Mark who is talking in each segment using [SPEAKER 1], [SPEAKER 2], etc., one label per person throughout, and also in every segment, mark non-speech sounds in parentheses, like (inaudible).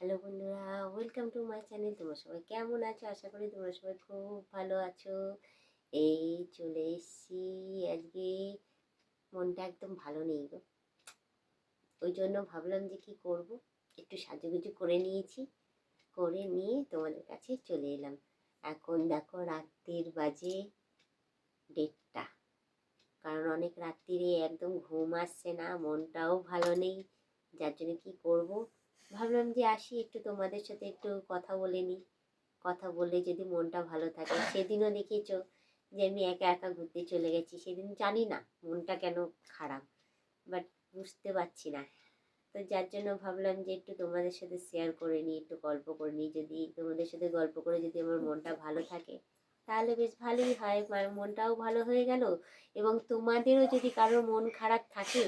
[SPEAKER 1] Hello বন্ধুরা welcome to my channel তোমরা সবাই কেমন আছো? আশা করি তোমরা সবাই খুব ভালো আছো। এই চলে এসছি। আজকে মনটা একদম ভালো নেই গো। ওই জন্য ভাবলাম যে কি করব? একটু সাজুগুজু করে নিয়েছি। করে নিয়ে তোমাদের কাছে চলে এলাম। এখন দেখো রাত্রির বাজে দেড়টা। কারণ অনেক রাত্রিরে একদম ঘুম আসছে না, মনটাও ভালো নেই। যার জন্য কি করব? ভাবলাম যে আসি একটু তোমাদের সাথে একটু কথা বলে নিই। কথা বলে যদি মনটা ভালো থাকে। সেদিনও দেখেছ যে আমি একা একা ঘুরতে চলে গেছি। সেদিন জানি না মনটা কেন খারাপ বাট বুঝতে পারছি না। তো যার জন্য ভাবলাম যে একটু তোমাদের সাথে শেয়ার করে নিই, একটু গল্প করে নিই। যদি তোমাদের সাথে গল্প করে যদি আমার মনটা ভালো থাকে, তাহলে বেশ ভালোই হয়। মনটাও ভালো হয়ে গেল এবং তোমাদেরও যদি কারোর মন খারাপ থাকে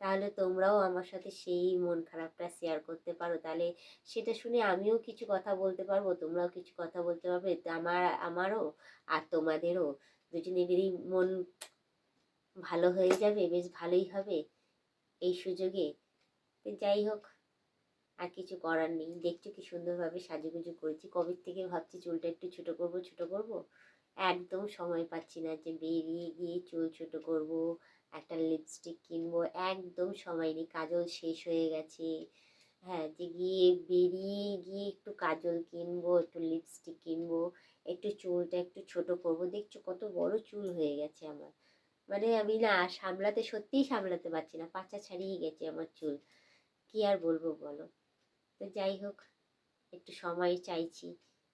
[SPEAKER 1] তাহলে তোমরাও আমার সাথে সেই মন খারাপটা শেয়ার করতে পারো। তাহলে সেটা শুনে আমিও কিছু কথা বলতে পারব, তোমরাও কিছু কথা বলতে পারবে। আমার, আমারও আর তোমাদেরও দুজনেরই মন ভালো হয়ে যাবে, বেশ ভালোই হবে এই সুযোগে। যাই হোক, আর কিছু করার নেই। দেখছ কি সুন্দরভাবে সাজুগুজু করেছি। কবে থেকে ভাবছি চুলটা একটু ছোটো করব ছোটো করব? একদম সময় পাচ্ছি না যে বেরিয়ে গিয়ে চুল ছোটো করব। একটা লিপস্টিক কিনবো, একদম সময় নেই, কাজল শেষ হয়ে গেছে। হ্যাঁ যে গিয়ে বেরিয়ে গিয়ে একটু কাজল কিনবো, একটু লিপস্টিক কিনবো, একটু চুলটা একটু ছোট করব, দেখছ কত বড় চুল হয়ে গেছে আমার। মানে আমি না সামলাতে, সত্যিই সামলাতে পারছি না, পাচা ছাড়িয়ে গেছে আমার চুল। কি আর বলব বলো? তো যাই হোক, একটু সময় চাইছি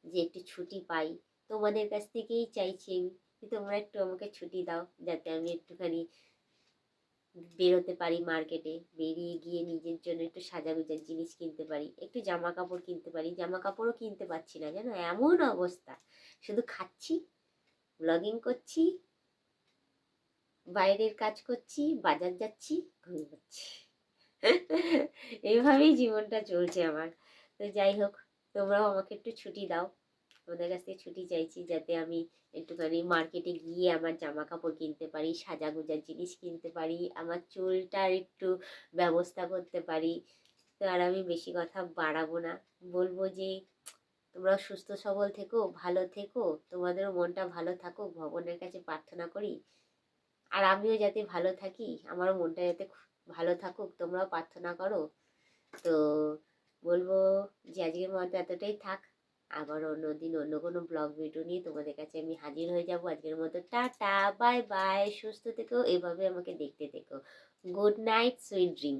[SPEAKER 1] যে একটু ছুটি পাই। তোমাদের কাছ থেকেই চাইছি আমি তোমরা একটু আমাকে ছুটি দাও, যাতে আমি একটুখানি বেরোতে পারি মার্কেটে বেরিয়ে গিয়ে নিজের জন্য একটু সাজাগুজার জিনিস কিনতে পারি, একটু জামা কাপড় কিনতে পারি জামা কাপড়ও কিনতে পারছি না, জানো? এমন অবস্থা। শুধু খাচ্ছি ব্লগিং করছি, বাইরের কাজ করছি, বাজার যাচ্ছি ঘুমিয়ে যাচ্ছি (laughs) এইভাবেই জীবনটা চলছে আমার। তো যাই হোক, তোমরাও আমাকে একটু ছুটি দাও। তোমাদের কাছ থেকে ছুটি চাইছি যাতে আমি একটুখানি মার্কেটে গিয়ে আমার জামা কাপড় কিনতে পারি, সাজাগুজার জিনিস কিনতে পারি, আমার চুলটার একটু ব্যবস্থা করতে পারি। তো আর আমি বেশি কথা বাড়াবো না। বলব যে তোমরা সুস্থ সবল থেকো, ভালো থেকো, তোমাদেরও মনটা ভালো থাকুক, ভগবানের কাছে প্রার্থনা করি। আর আমিও যাতে ভালো থাকি, আমারও মনটা যাতে ভালো থাকুক, তোমরাও প্রার্থনা করো। তো বলব যে, আজকের মতো এতটাই থাক। আবার অন্য দিন অন্য কোনো ব্লগ ভিডিও নিয়ে তোমাদের কাছে আমি হাজির হয়ে যাব। আজকের মতো টাটা, বাই বাই, সুস্থ থেকো, এভাবে আমাকে দেখতে থেকো। Good night, sweet dream.